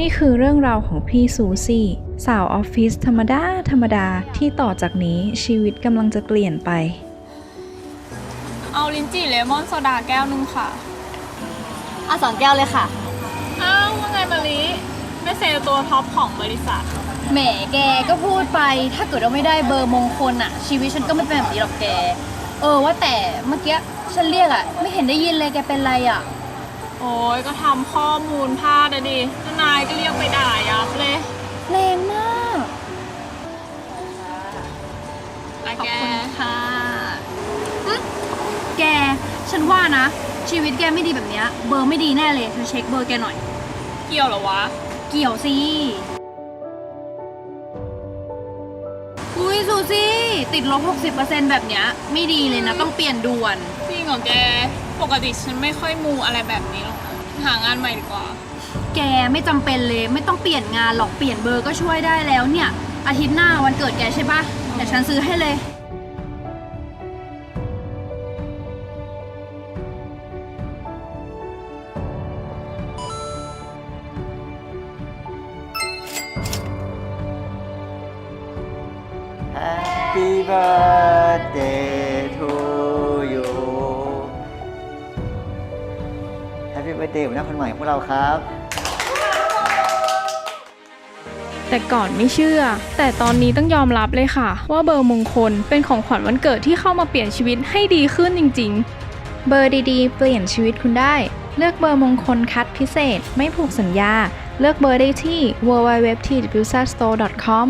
นี่คือเรื่องราวของพี่ซูซี่ สาวออฟฟิศธรรมดา ธรรมดาที่ต่อจากนี้ชีวิตกำลังจะเปลี่ยนไป เอาลิ้นจี่เลมอนโซดาแก้วหนึงค่ะ เอาสองแก้วเลยค่ะ อ้าวว่าไงมะลิไม่เซลล์ตัวท็อปของบริษัท แหมแกก็พูดไป ถ้าเกิดว่าไม่ได้เบอร์มงคลอะชีวิตฉันก็ไม่เป็นแบบนี้หรอกแก เออว่าแต่เมื่อกี้ฉันเรียกอะไม่เห็นได้ยินเลยแกเป็นไรอะ โอ้ยก็ทำข้อมูลพลาดอะดิแล้วนายก็เรียกไปด่ายับเลย แรงมากอะขอบแกคุณค่ะหึแก ฉันว่านะ ชีวิตแกไม่ดีแบบเนี้ย เบอร์ไม่ดีแน่เลยฉันเช็คเบอร์แกหน่อย เกี่ยวเหรอวะ เกี่ยวสิอุ้ยซูซี่ ติดลบ 60%แบบเนี้ย ไม่ดีเลยนะ ต้องเปลี่ยนด่วน จริงเหรอแก ปกติฉันไม่ค่อยมูอะไรแบบนี้หรอกนะหางานใหม่ดีกว่า แกไม่จำเป็นเลย ไม่ต้องเปลี่ยนงานหรอกเปลี่ยนเบอร์ก็ช่วยได้แล้วเนี่ย อาทิตย์หน้าวันเกิดแกใช่ปะเดี๋ยวฉันซื้อให้เลย Happy birthday Happy birthday หัวหน้าคนใหม่ของพวกเราครับ แต่ก่อนไม่เชื่อ แต่ตอนนี้ต้องยอมรับเลยค่ะ ว่าเบอร์มงคลเป็นของขวัญวันเกิดที่เข้ามาเปลี่ยนชีวิตให้ดีขึ้นจริงๆเบอร์ดีๆ เปลี่ยนชีวิตคุณได้ เลือกเบอร์มงคลคัดพิเศษ ไม่ผูกสัญญา เลือกเบอร์ได้ที่ www.twsastore.com